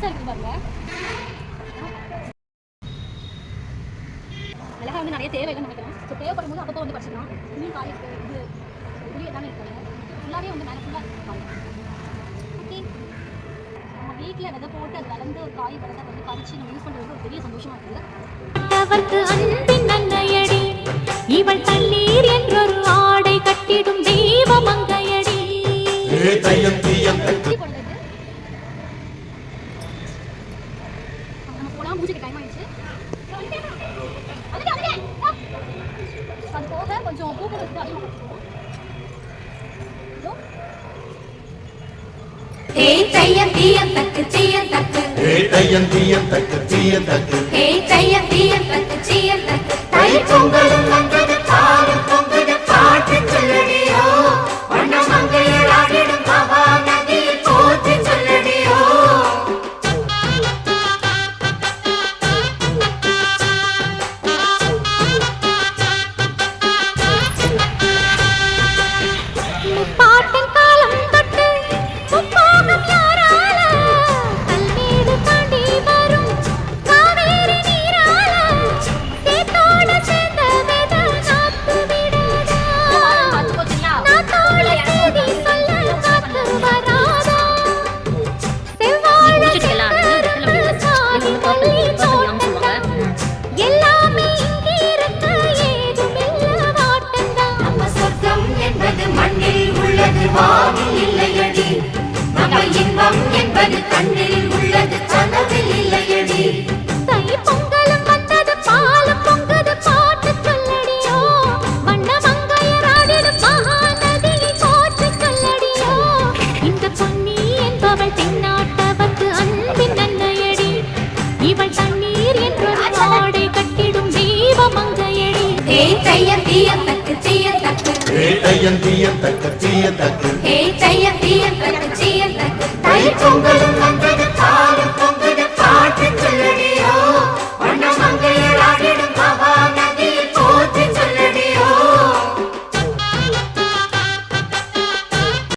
நைஸாக இருக்குது பாருங்க மிளகாய் வந்து நிறைய தேவைகள் நினைக்கிறேன். ஸோ தேவைப்படும் போது அப்பப்போ வந்து படிச்சிடலாம் இன்னும் காய் இது புளியை தானே இருக்காங்க. ஃபுல்லாகவே வந்து மேலே ஃபுல்லாக இருக்காங்க. ஓகே நம்ம வீட்டில் விதை போட்டு அது வளர்ந்து ஒரு காய் வளர்ந்து வந்து பறித்து நம்ம யூஸ் பண்ணுறது ஒரு பெரிய சந்தோஷமாக இருக்குது. இவள் தண்ணீர் என்றொரு ஆடை கட்டிடும் தெய்வம் அங்கையடி பூஜைக்கு டைம் ஆயிடுச்சு அது போக கொஞ்சம் பூக்கள் வந்து அதிகமாக இதோ ஹே தையம் தீயம் தக்கு தீயம் தக்கு ஏ தையம் தீயம் தக்கு தீயம் தக்கு ஹே தையம் தீயம் தக்கு தீயம் தக்கு தை பொங்கலும் என்பது கண்ணில் உள்ளது கனவில் இல்லையடி. தை பொங்கலும் வந்தது பாலும் பொங்குது பாட்டு சொல்லடியோ. வண்ண மங்கையராடிடும் மகாநதியை போற்று சொல்லடியோ. இந்த பொன்னி என்பவள் தென்னாட்டவர்க்கு அன்பின் நன்னையடி இவள் தண்ணீர் என்றொரு ஆடை கட்டிடும் தெய்வ மங்கையடி ஹே தையம் தீயம் தக்கு தீயம் தக்கு ஏ வந்தது.